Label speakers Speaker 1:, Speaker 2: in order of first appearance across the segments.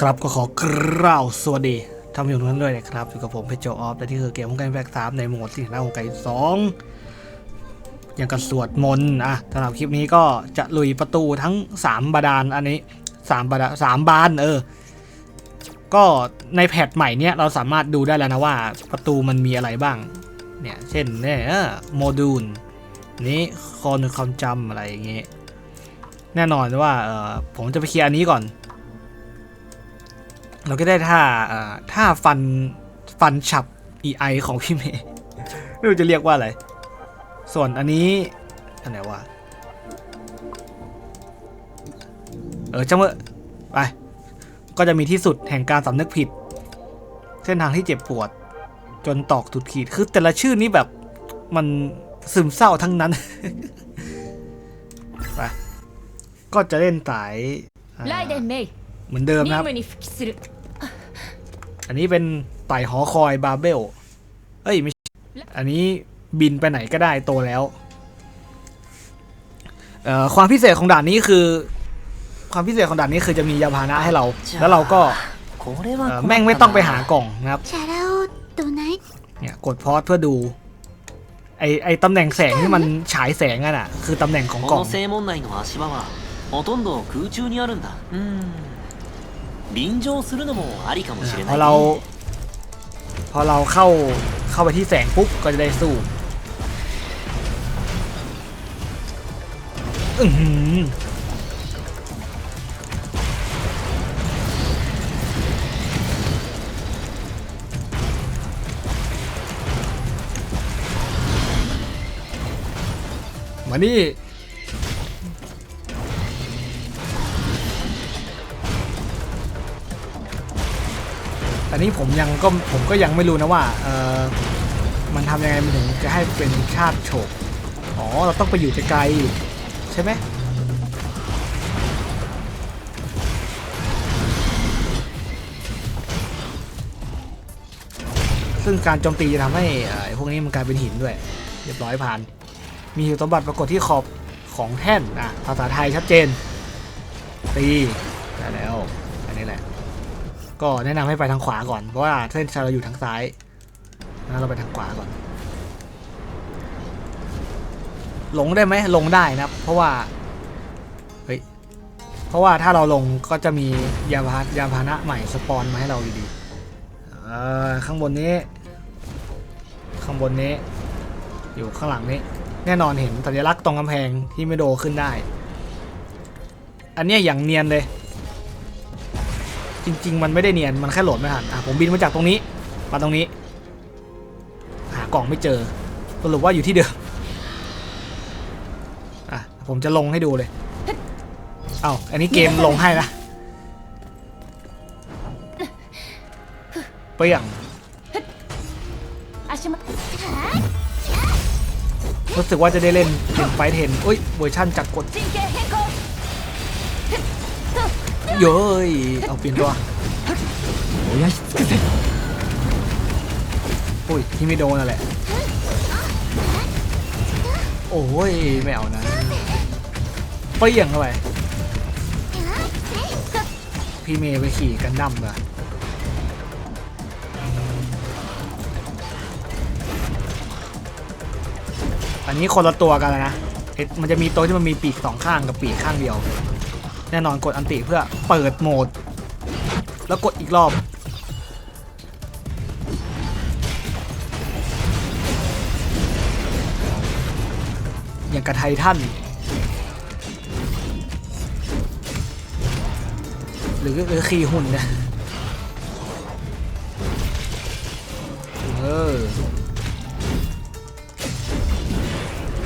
Speaker 1: ครับก็ขอกล่าวสวัสดีท่านผู้ชมทุกท่านด้วยนะครับอยู่กับผมเพชรโจออฟและที่คือเกมของกันแบกสามในโหมดที่หน้าของไก่สองอย่างกับสวดมนต์อะสำหรับคลิปนี้ก็จะลุยประตูทั้ง 3 บาดาลอันนี้3บาดาลสามบานเออ ก็ในแพทใหม่เนี้ยเราสามารถดูได้แล้วนะว่าประตูมันมีอะไรบ้าง เนี่ยเช่นเนี่ยโมดูลนี้คอนความจำอะไรอย่างเงี้ยแน่นอนว่าเออผมจะไปเคลียร์อันนี้ก่อน เราก็ได้ท่าท่าฟันฟันฉับ EI ของพี่เมย์ไม่รู้จะเรียกว่าอะไร ส่วนอันนี้อันไหนวะเออจังเมื่อไป ก็จะมีที่สุดแห่งการสำนึกผิด เส้นทางที่เจ็บปวด จนตอกถุดขีดคือแต่ละชื่อนี้แบบมันซึมเศร้าทั้งนั้นไปก็จะเล่นสายเหมือนเดิมนะครับ อันนี้เป็นไต่หอคอยบาเบล เอ้ยไม่อันนี้บินไปไหนก็ได้โตแล้วเอ่อความพิเศษของด่านนี้คือ ความพิเศษของด่านนี้คือจะมียาพานะให้เรา แล้วเราก็แม่งไม่ต้องไปหากล่องนะครับเนี่ยกดพอสเพื่อดู ไอไอตำแหน่งแสงที่มันฉายแสงอะน่ะคือตำแหน่งของกล่อง
Speaker 2: の正門内の足場はほとんど空中にあるんだうん便乗するのもありかもしれ
Speaker 1: พ
Speaker 2: な
Speaker 1: อย เรา
Speaker 2: ね
Speaker 1: พอเราเข้าเข้าไปที่แสงปุ๊บก็จะได้สู้ อือหือมานี่ อันนี้ผมยังก็ผมก็ยังไม่รู้นะว่าเออมันทำยังไงมันถึงจะให้เป็นชาติโฉกอ๋อ เราต้องไปอยู่ไกลใช่ไหมซึ่งการโจมตีจะทำให้พวกนี้มันกลายเป็นหินด้วย เรียบร้อยผ่าน มีหิวสมบัติปรากฏที่ขอบของแท่นอะภาษาไทยชัดเจน ตีได้แล้ว อันนี้แหละ ก็แนะนำให้ไปทางขวาก่อน เพราะว่าเส้นชัยเราอยู่ทางซ้ายนะเราไปทางขวาก่อน ลงได้ไหมลงได้นะเพราะว่าเฮ้ยเพราะว่าถ้าเราลงก็จะมียาพายาพานะใหม่สปอนมาให้เราอยู่ดีอข้างบนนี้ ข้างบนนี้ อยู่ข้างหลังนี้ แน่นอนเห็นสัญลักษณ์ตรงกำแพงที่ไม่โดขึ้นได้ อันนี้อย่างเนียนเลย จริง ๆ มันไม่ได้เนียน มันแค่โหลดไม่ทันอะผมบินมาจากตรงนี้มาตรงนี้ หากล่องไม่เจอสรุปว่าอยู่ที่เดิมอะผมจะลงให้ดูเลยเอ้าอันนี้เกมลงให้นะเปรี้ยงรู้สึกว่าจะได้เล่นเป็นไฟเทนอุ้ยเวอร์ชั่นจักกด โย้ยเอาเปลี่ยนตัว
Speaker 2: โอ้ยโอ้
Speaker 1: ยที่ไม่โดนน่ะแหละ โอ้ยไม่เอานะเปรี้ยงเข้าไปพี่เมย์ไปขี่กันดั้มเหรออันนี้คนละตัวกันแล้วนะ มันจะมีตัวที่มันมีปีกสองข้างกับปีกข้างเดียว แน่นอนกดอันติเพื่อเปิดโหมด แล้วกดอีกรอบ อย่างกับไททันหรือหรือขีหุ่นเนี่ยเออ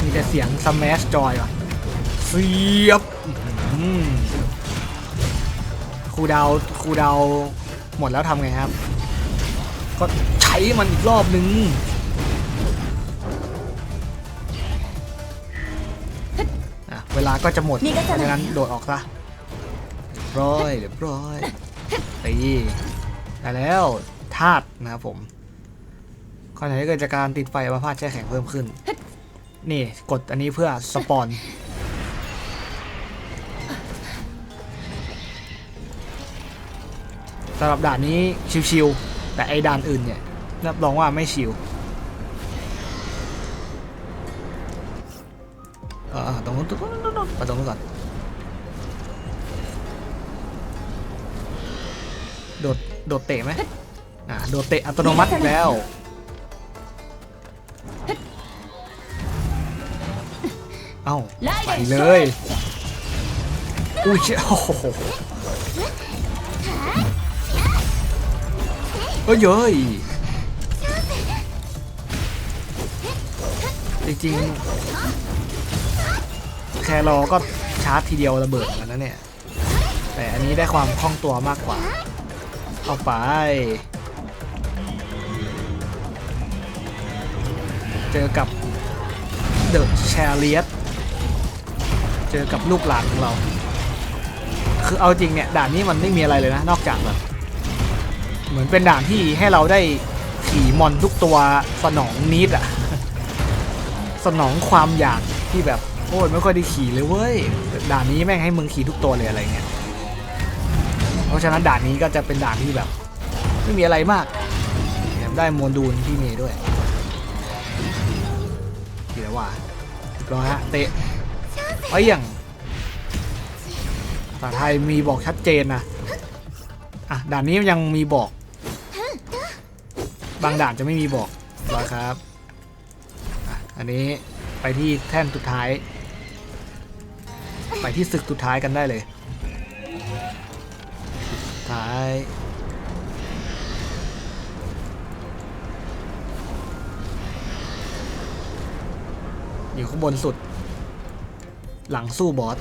Speaker 1: มีแต่เสียงสม s ชจอยว่ะเสียบ ครูดาวครูดาวหมดแล้วทำไงครับ ก็ใช้มันอีกรอบนึงอะเวลาก็จะหมดเพราะฉะนั้นโดดออกซะเรียบร้อยเรียบร้อยตีได้แล้วธาตุนะครับผมข้อไหนที่เกิดจากการติดไฟประพาสแช่แข็งเพิ่มขึ้น นี่กดอันนี้เพื่อสปอน สำหรับด่านนี้ชิวๆแต่ไอ้ด่านอื่นเนี่ยรับรองว่าไม่ชิวเออตรงนู้นตรงนู้นตรงนู้นไปตรงนู้นก่อนโดดโดดเตะไหมอ่าโดดเตะอัตโนมัติแล้วเอ้าไปเลยอุ้ยเชี่ยโอ้โห เอ้ยเย้ยจริงๆแครอก็ชาร์จทีเดียวระเบิดเหมือนกันนะเนี่ย แต่อันนี้ได้ความคล่องตัวมากกว่าเอาไป เจอกับเดอะแชเลียเจอกับลูกหลานของเรา คือเอาจริงเนี่ย ด่านนี้มันไม่มีอะไรเลยนะ นอกจากแบบ เหมือนเป็นด่านที่ให้เราได้ขี่มอนทุกตัวสนองนิดอะสนองความอยากที่แบบโอ้ยไม่ค่อยได้ขี่เลยเว้ยด่านนี้แม่งให้มึงขี่ทุกตัวเลยอะไรเงี้ยเพราะฉะนั้นด่านนี้ก็จะเป็นด่านที่แบบ ไม่มีอะไรมากแถมได้โมดูลที่มีด้วยเดี๋ยวว่าร้อยฮะเตะเอ้อย่างภาษาไทยมีบอกชัดเจนนะอะด่านนี้ยังมีบอก บางด่านจะไม่มีบอกรอยครับอะอันนี้ไปที่แท่นสุดท้าย ไปที่ศึกสุดท้ายกันได้เลยสุดท้าย อยู่ข้างบนสุด หลังสู้บอส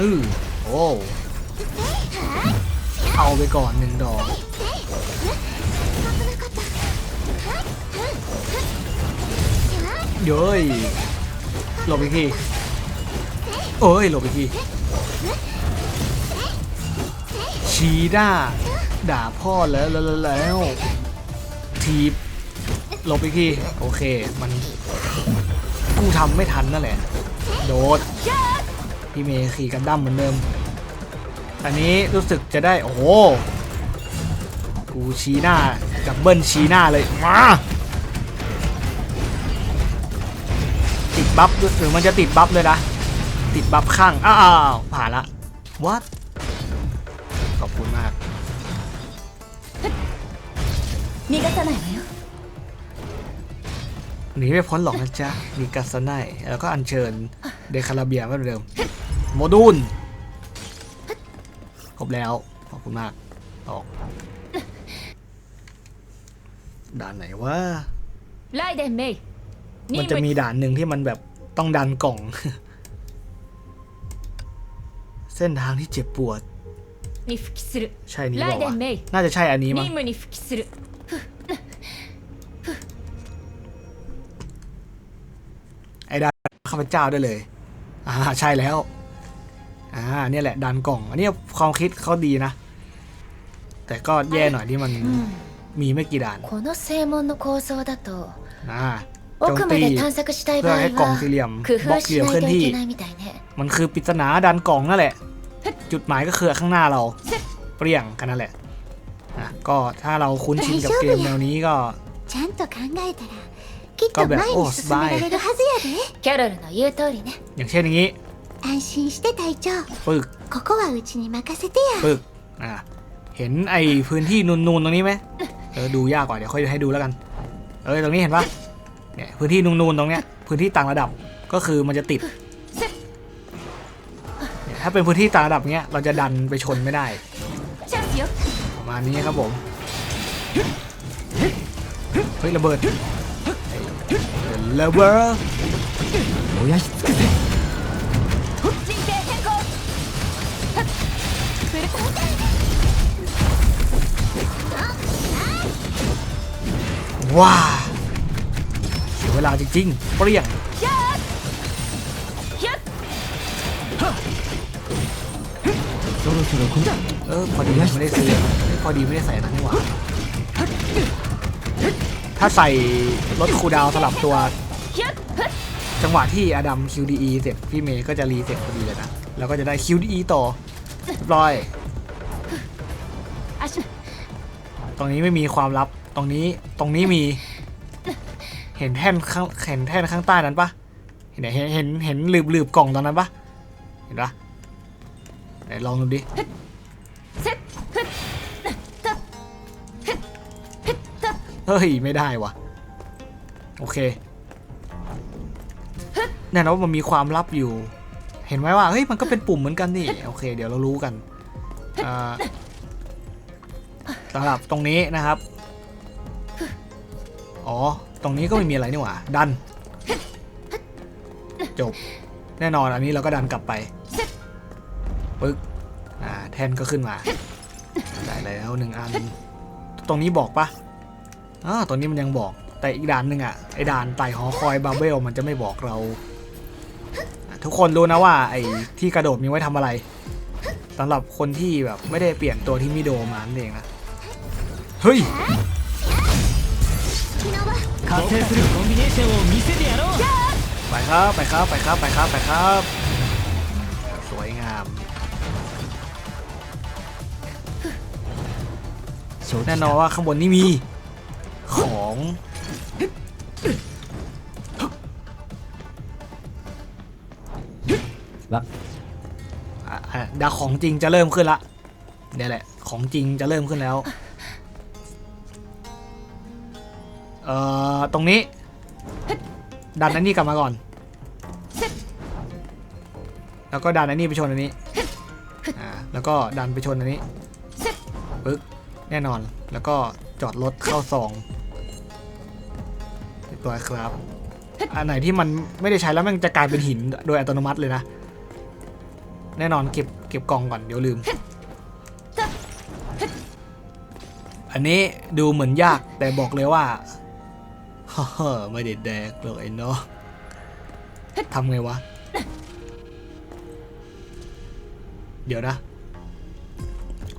Speaker 1: อือโอ้ เอาไปก่อนหนึ่งดอกเย้ยหลบอีกทีเอ้ยหลบอีกทีชีด้าด่าพ่อแล้วแล้วแล้วทีบหลบอีกทีโอเคมันกูทำไม่ทันนั่นแหละ โดดพี่เมย์ขี่กันดั้มเหมือนเดิม อันนี้รู้สึกจะได้ โอ้โห กูชี้หน้า ดับเบิลชี้หน้าเลย มาติดบัฟหรือมันจะติดบัฟเลยนะ ติดบัฟข้าง อ้าวผ่านละวัดขอบคุณมาก
Speaker 3: มีกัะไนไหม
Speaker 1: หนีไม่พ้นหรอกนะจ๊ะมีกัสไนแล้วก็อัญเชิญเดคาราเบียมาเร็วโมดูล บแล้ว ขอบคุณมากออกด่านไหนวะ
Speaker 3: ไล่เดนเม
Speaker 1: ย์
Speaker 3: มัน
Speaker 1: จะมีด่านหนึ่งที่มันแบบต้องดันกล่อง เส้นทางที่เจ็บปวดใช่นี่ห
Speaker 3: ร
Speaker 1: อวะน่าจะใช่อันนี้มั้งไอ้ด่านข้าพเจ้าได้เลย อ่าใช่แล้ว อ่า เนี่ยแหละดันกล่อง อันนี้ความคิดเขาดีนะ แต่ก็แย่หน่อยที่มันมีไม่กี่ด่าน
Speaker 3: この正門の構造だと
Speaker 1: อ่าโจม
Speaker 3: 奥ま
Speaker 1: ตี
Speaker 3: で探索したい
Speaker 1: เพื่
Speaker 3: 場
Speaker 1: อ
Speaker 3: 合
Speaker 1: ให้กล่อง
Speaker 3: は
Speaker 1: สี่เหลี่ยม
Speaker 3: 工
Speaker 1: บล็อ
Speaker 3: 夫
Speaker 1: กสี่เหลี่ยม
Speaker 3: しな
Speaker 1: เคลื่
Speaker 3: い
Speaker 1: อน
Speaker 3: とい
Speaker 1: ที่
Speaker 3: けないみたいね
Speaker 1: มันคือปริศนาดันกล่องนั่นแหละ จุดหมายก็คือข้างหน้าเรา เปรี้ยงกันนั่นแหละอ่ะก็ถ้าเราคุ้นชินกับเกมแนวนี้ก็
Speaker 4: ちゃんと考えたらきっ
Speaker 1: ガベ
Speaker 4: と前に進められるはずやで
Speaker 3: キャロルの言う通りね
Speaker 1: อย่างเช่นอย่างนี้
Speaker 4: 安心して隊長
Speaker 1: ปึก
Speaker 4: ここはうちに任せてや
Speaker 1: ปึกอ่ะเห็นไอ้พื้นที่นูนๆตรงนี้ไหมเออดูยากกว่าเดี๋ยวค่อยให้ดูแล้วกัน เออตรงนี้เห็นปะเนี่ยพื้นที่นูนๆตรงเนี้ยพื้นที่ต่างระดับก็คือมันจะติดเนี่ยถ้าเป็นพื้นที่ต่างระดับเนี้ยเราจะดันไปชนไม่ได้
Speaker 3: チャンスよ
Speaker 1: ประมาณนี้ครับผม เฮ้ยระเบิดระเบิด
Speaker 2: 燃やし尽くせ
Speaker 1: ว้าเสียเวลาจริงๆ เปรี้ยง
Speaker 3: โด
Speaker 2: นสุดคุณ
Speaker 1: เออพอดีไม่ได้ซื้อพอดีไม่ได้ใส่นะนี่หว่าถ้าใส่รถคูดาวสลับตัว จังหวะที่อดัม QDE เสร็จพี่เมย์ก็จะรีเซ็ตพอดีเลยนะ แล้วก็จะได้ QDE ต่อร้อย ตรงนี้ไม่มีความลับ ตรงนี้ตรงนี้มี เห็นแท่นข้างเห็นแท่นข้างใต้นั้นปะเห็นเห็นเห็นเห็นหลืบหลืบกล่องตอนนั้นปะเห็นปะไหนลองดูดิเฮ้ยไม่ได้วะโอเคแน่นอนว่ามันมีความลับอยู่ เห็นไหมว่าเฮ้ยมันก็เป็นปุ่มเหมือนกันนี่โอเค เดี๋ยวเรารู้กันสำหรับตรงนี้นะครับ อ๋อ ตรงนี้ก็ไม่มีอะไรนี่หว่า ดัน จบ แน่นอนอันนี้เราก็ดันกลับไป ปึ๊ก อ่า แทนก็ขึ้นมา ได้แล้วหนึ่งอัน ตรงนี้บอกปะอ่าตรงนี้มันยังบอก แต่อีกด่านหนึ่งอะ ไอด่านไต่หอคอยบาเบลมันจะไม่บอกเรา ทุกคนรู้นะว่าไอ้ที่กระโดดมีไว้ทำอะไรสำหรับคนที่แบบไม่ได้เปลี่ยนตัวที่มิโดมานั่นเองนะ เฮ้ย
Speaker 2: 完成するコンビネーションを見せてやろう
Speaker 1: ไปครับไปครับไปครับไปครับไปครับ สวยงาม แน่นอนว่าข้างบนนี่มีของ
Speaker 2: わ
Speaker 1: อ่ะอ่ะเดาวของจริงจะเริ่มขึ้นละเนี่ยแหละ ของจริงจะเริ่มขึ้นแล้ว เอ่อ ตรงนี้ ดันอันนี้กลับมาก่อน แล้วก็ดันอันนี้ไปชนอันนี้ อ่า แล้วก็ดันไปชนอันนี้ปึ๊กแน่นอน แล้วก็จอดรถเข้าซองเรียบร้อยครับ อันไหนที่มันไม่ได้ใช้แล้วมันจะกลายเป็นหินโดยอัตโนมัติเลยนะ แน่นอนเก็บเก็บกล่องก่อนเดี๋ยวลืม อันนี้ดูเหมือนยากแต่บอกเลยว่า ฮ่าฮ่าไม่ได้แดกเลยเนาะทำไงวะ เดี๋ยวนะ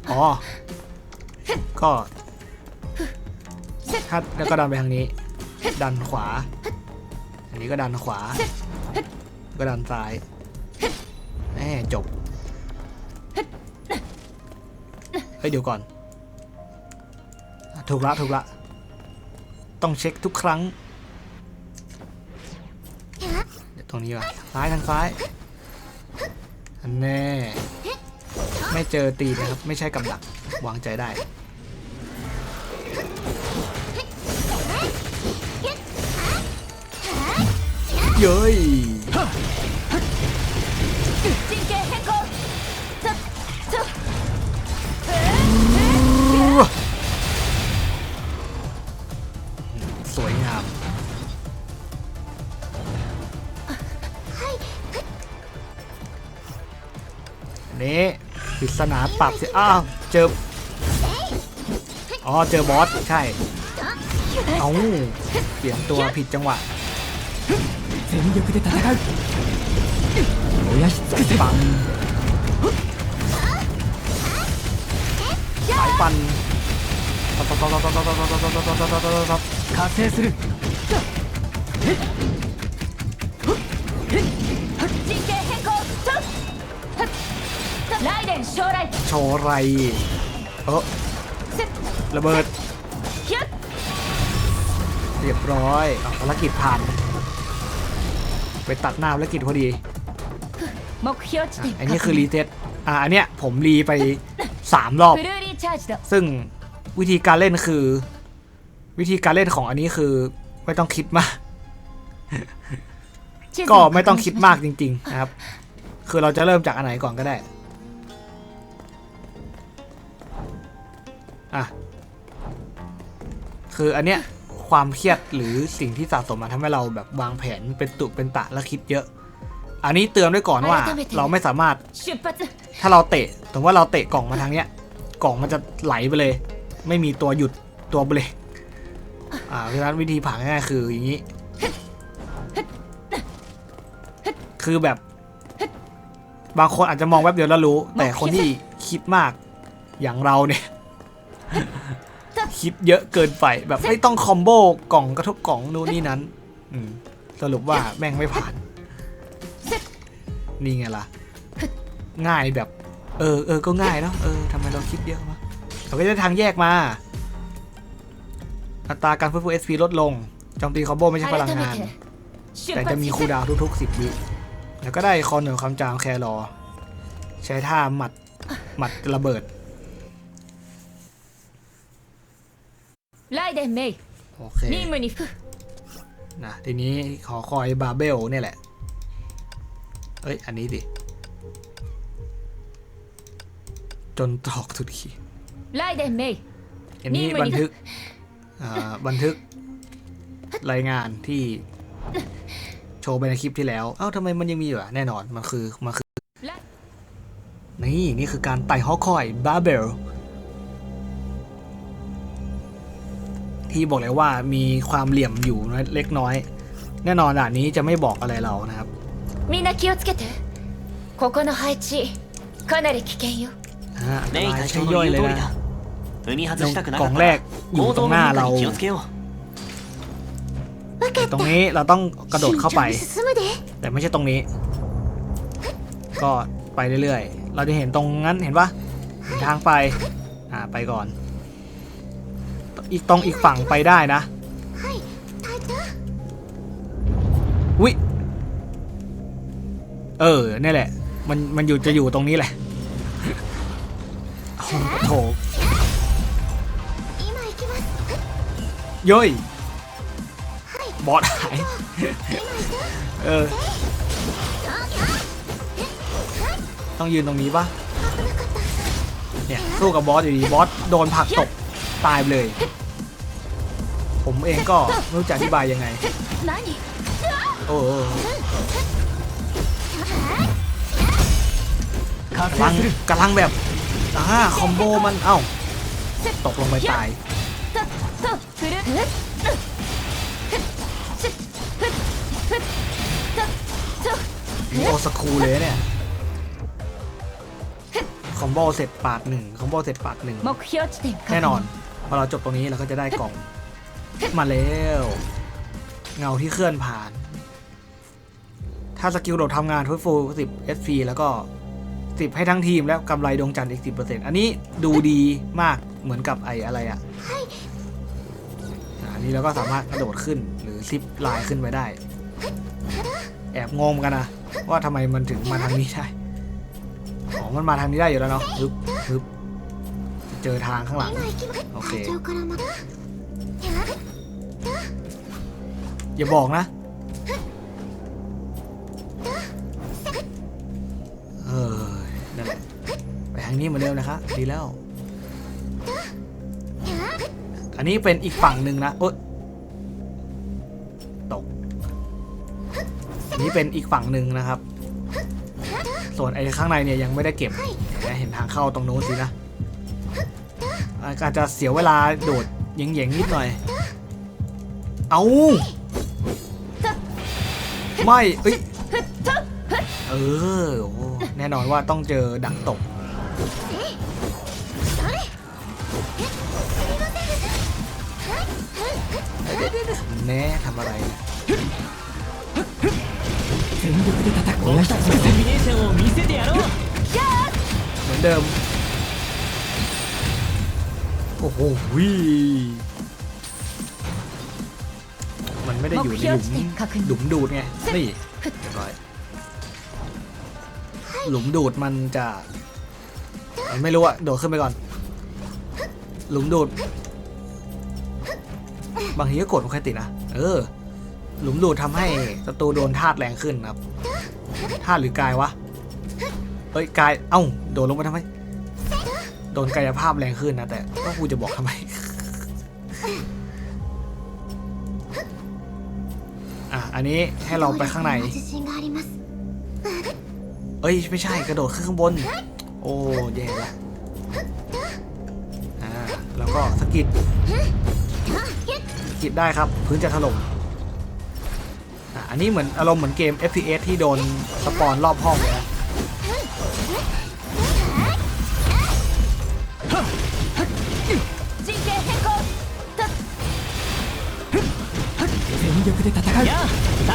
Speaker 1: อ๋อ ก็ถ้าแล้วก็ดันไปทางนี้ ดันขวา อันนี้ก็ดันขวา ก็ดันซ้ายแหมจบ เฮ้ยเดี๋ยวก่อน ถูกละถูกละ ต้องเช็คทุกครั้งเดี๋ยวตรงนี้ว่ะซ้ายทางซ้ายอันแน่ไม่เจอตีนะครับ ไม่ใช่กับดักวางใจได้เย้ย สวยงาม นี่ปริศนาปรับสิอ้าว เจอ อ๋อ เจอบอส ใช่ เอาเปลี่ยนตัวผิดจังหวะ
Speaker 2: โอ้ยสุด
Speaker 1: ปังสายปันตบตบตบตบตบตบตบตบตบ
Speaker 2: 加勢する
Speaker 3: 陣形変更ライデン将来
Speaker 1: โชว์ไรเออระเบิดเรียบร้อยภารกิจผ่าน ไปตัดหน้าภารกิจพอดีอันนี้คือรีเซ็ตอ่าอันเนี้ยผมรีไป 3 รอบซึ่งวิธีการเล่นคือ วิธีการเล่นของอันนี้คือ ไม่ต้องคิดมาก ก็ไม่ต้องคิดมากจริง ๆ นะครับ คือเราจะเริ่มจากอันไหนก่อนก็ได้ อะ คืออันเนี้ยความเครียดหรือสิ่งที่สะสมมาทำให้เราแบบวางแผนเป็นตุเป็นตะและคิดเยอะ อันนี้เตือนด้วยก่อนว่า เราไม่สามารถ ถ้าเราเตะถึงว่าเราเตะกล่องมาทางเนี้ย กล่องมันจะไหลไปเลย ไม่มีตัวหยุดตัวเบรก อ่าเพราะฉะนั้นวิธีผ่านง่ายๆคืออย่างนี้ คือแบบ บางคนอาจจะมองแวบเดียวแล้วรู้ แต่คนที่คิดมากอย่างเราเนี่ย คิดเยอะเกินไปแบบไม่ต้องคอมโบกล่องกระทบกล่องนู่นนี่นั้นสรุปว่าแม่งไม่ผ่าน นี่ไงล่ะ ง่ายแบบ เออเออก็ง่ายเนาะเออทำไมเราคิดเยอะวะเราก็ได้ทางแยกมา อัตราการฟื้นฟูเอชพีลดลงจอมตีคอมโบไม่ใช่พลังงาน แต่จะมีคูดาวทุกๆสิบวิ แล้วก็ได้คอนหนึ่งคำจามแครรอ ใช้ท่าหมัดหมัดระเบิด
Speaker 3: ไล่เดนเม
Speaker 1: โอเค
Speaker 3: นี่มันนี่
Speaker 1: นะทีนี้ขอคอยบาเบลเนี่ยแหละ เอ้ย อันนี้ดิ จนตอกทุกที
Speaker 3: ไล่เดนเม
Speaker 1: อันนี้บันทึก บันทึกรายงานที่โชว์ไปในคลิปที่แล้ว เอ้าทำไมมันยังมีอยู่อ่ะ แน่นอน มันคือ มันคือ
Speaker 3: และ
Speaker 1: นี่ นี่คือการไต่ฮอคอยบาเบลที่บอกเลยว่ามีความเหลี่ยมอยู่เล็กน้อย แน่นอนด่านนี้จะไม่บอกอะไรเรานะครับ
Speaker 3: みんな気をつけてここの配置かなり危険よ
Speaker 1: อ่าอันต
Speaker 2: メイ
Speaker 1: ราย
Speaker 2: 隊
Speaker 1: ใช้
Speaker 2: 長の
Speaker 1: ย่อย
Speaker 2: 言う
Speaker 1: เลย
Speaker 2: 通り
Speaker 1: นะ
Speaker 2: だ踏み外したくな
Speaker 1: กล่องแรกอยู่ตรงหน้าเรา ตรงนี้เราต้องกระโดดเข้าไป แต่ไม่ใช่ตรงนี้ ก็ไปเรื่อยๆ เราจะเห็นตรงนั้นเห็นปะทางไป อ่าไปก่อน อีกตรงอีกฝั่งไปได้นะวิเออนี่แหละ มันมันอยู่จะอยู่ตรงนี้แหละ ย้ยบอสหาย เออ ต้องยืนตรงนี้ปะเนี่ย สู้กับบอสอยู่ดี บอสโดนผักตก ตายเลย ผมเองก็ไม่รู้จะอธิบายยังไง โอ้กำลังกำลังแบบอ่าคอมโบมัน เอ้า ตกลงไปตาย
Speaker 3: นี่
Speaker 1: โอสคูเลยเนี่ยคอมโบเสร็จปาดหนึ่งคอมโบเสร็จปาดหนึ่งแน่นอนพอเราจบตรงนี้เราก็จะได้กล่องมาแล้ว เงาที่เคลื่อนผ่าน ถ้าสกิลโดดทำงานทุกฟูสิบเอฟ SP แล้วก็สิบให้ทั้งทีมแล้วกำไรดวงจันทร์อีกสิบเปอร์เซ็นต์อันนี้ดูดีมากเหมือนกับไออะไรอะ นี้เราก็สามารถกระโดดขึ้นหรือซิปลายขึ้นไปได้ แอบงงกันนะว่าทำไมมันถึงมาทางนี้ได้อ๋อมันมาทางนี้ได้อยู่แล้วเนาะฮึบฮึบเจอทางข้างหลังโอเคอย่าบอกนะ เออไปทางนี้มาเดิวนะคะดีแล้ว นนี้เป็นอีกฝั่งหนึ่งนะโอ๊ยตกนนี้เป็นอีกฝั่งหนึ่งนะครับ ส่วนไอ้ข้างในเนี่ยยังไม่ได้เก็บเห็นไหมเห็นทางเข้าตรงโน้นสินะ อาจจะเสียเวลาโดดเย่งๆนิดหน่อย เอาไม่เอ้ยเออ แน่นอนว่าต้องเจอดักตก แน่ทำอะไร
Speaker 2: ถึงยุคที่ตะตักโอ้ย
Speaker 1: เหมือนเดิม โอ้โหวิมันไม่ได้อยู่ในหลุมหลุมดูดไง นี่เรียบร้อยหลุมดูดมันจะ ไม่รู้อะโดดขึ้นไปก่อน หลุมดูด บางทีก็กดโอเตินะเออ หลุมดูดทำให้ศัตรูโดนธาตุแรงขึ้นครับธาตุหรือกายวะเอ้ยกายเอ้าโดนลงมาทำไมโดนกายภาพแรงขึ้นนะแต่ก็กูจะบอกทำไมอะอันนี้ให้เราไปข้างในเอ้ยไม่ใช่กระโดดขึ้นข้างบน โอ้แย่ละอ่าแล้วก็สกิดกิดได้ครับ พื้นจะถล่มอ่ะอันนี้เหมือนอารมณ์เหมือนเกม FPS ที่โดนสปอนรอบห้องเลยนะ
Speaker 3: 陣形変更
Speaker 2: やあ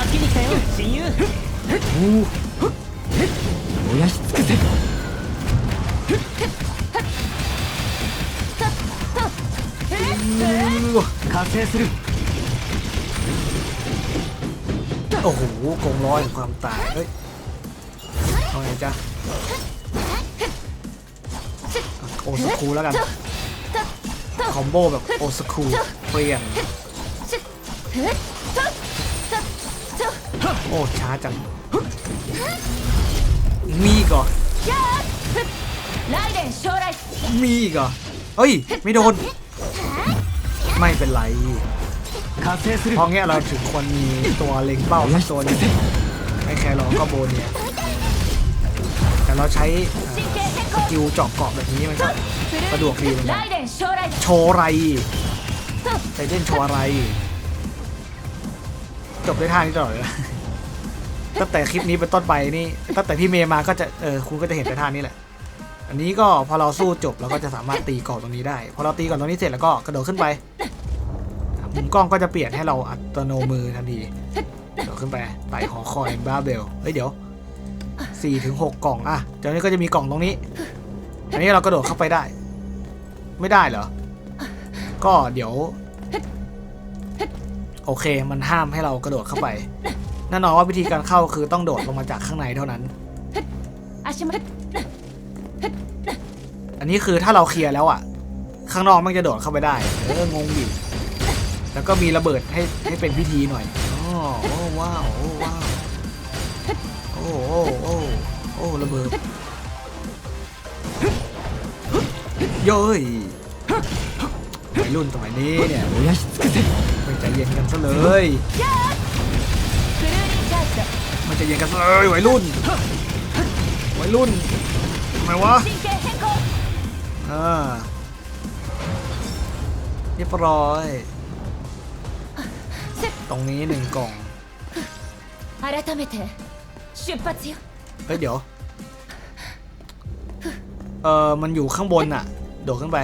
Speaker 2: 助けに来たよ親友
Speaker 5: 燃やし尽くせ
Speaker 2: 加勢する
Speaker 1: โอ้โหกงร้อยแห่งความตาย เฮ้ยเอาไงจ๊ะโอสคูแล้วกัน คอมโบแบบโอสคูเปลี่ยน โอ้ ช้าจัง มีอีก่อน
Speaker 3: ライデン将来
Speaker 1: มีอีก่อนเฮ้ย ไม่โดน ไม่เป็นไรเพราะงเงี้ยเราถึงควรมีตัวเล็งเป้าสักตัวนึงไม่แค่รอก็โบนเนี่ย แต่เราใช้สกิลจอบเกาะแบบนี้มันก็สะดวกดีเลยนะโชว์ไรไซเดนโชว์อไร จบด้วยท่านี้ตลอดเลยตั้งแต่คลิปนี้เป็นต้นไปนี่ตั้งแต่พี่เมย์มาก็จะเออคุณก็จะเห็นแต่ท่านี้แหละ อันนี้ก็พอเราสู้จบเราก็จะสามารถตีก่อนตรงนี้ได้ พอเราตีก่อนตรงนี้เสร็จแล้วก็กระโดดขึ้นไปมุมกล้องก็จะเปลี่ยนให้เราอัตโนมือทันทีกระโดดขึ้นไปไต่หอคอยบาเบลเฮ้ยเดี๋ยวสี่ถึงหกกล่องอะเดี๋ยวนี้ก็จะมีกล่องตรงนี้ อันนี้เรากระโดดเข้าไปได้ ไม่ได้เหรอ ก็เดี๋ยว โอเคมันห้ามให้เรากระโดดเข้าไปแน่นอนว่าวิธีการเข้าคือต้องโดดลงมาจากข้างในเท่านั้น อันนี้คือถ้าเราเคลียร์แล้วอะ ข้างนอกมันจะโดดเข้าไปได้เอองงดิแล้วก็มีระเบิดให้ให้เป็นพิธีหน่อยโอ้ว้าวโอ้ว้าวโอ้โอ้โอ้ระเบิดโย้ยวยรุ่นสมัยนี้เนี่ยไม่ใจเย็นกันซะเลยมันจะเย็นกันซะเลยไวัรุ่นไวัรุ่นทำไมวะ อ่าเรียบร้อย ตรงนี้หนึ่งกล่อง
Speaker 3: 改めて出発よ
Speaker 1: เฮ้ยเดี๋ยว เออมันอยู่ข้างบนน่ะ โดดขึ้นไป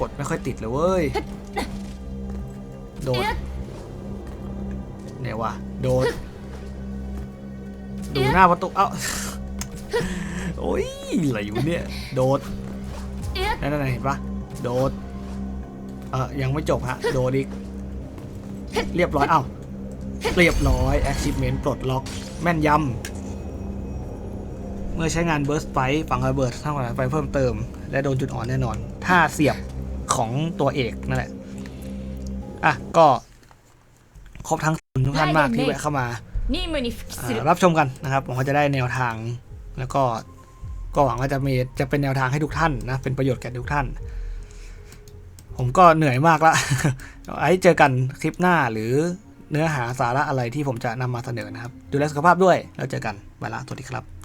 Speaker 1: กดไม่ค่อยติดเลยเว้ย โดดเนี่ยวะโดด ดูหน้าประตู เอ้า โอ้ยอะไรอยู่เนี่ย โดด
Speaker 3: นั่
Speaker 1: นนั่นเห็นปะโดด เออยังไม่จบฮะ โดดอีก เรียบร้อย เอ้า เรียบร้อย achievement ปลดล็อก แม่นยำ เมื่อใช้งานเบิร์สไฟฝังระเบิดสร้างความไฟเพิ่มเติม และโดนจุดอ่อนแน่นอน ถ้าเสียบของตัวเอกนั่นแหละ อะ ก็ครบทั้งทุกท่านมากที่แวะเข้ามารับชมกันนะครับผมก็จะได้แนวทางแล้วก็ ก็หวังว่าจะมีจะเป็นแนวทางให้ทุกท่านนะ เป็นประโยชน์แก่ทุกท่าน ผมก็เหนื่อยมากละไอ้เจอกันคลิปหน้าหรือเนื้อหาสาระอะไรที่ผมจะนำมาเสนอนะครับ ดูแลสุขภาพด้วยแล้วเจอกันไปละสวัสดีครับ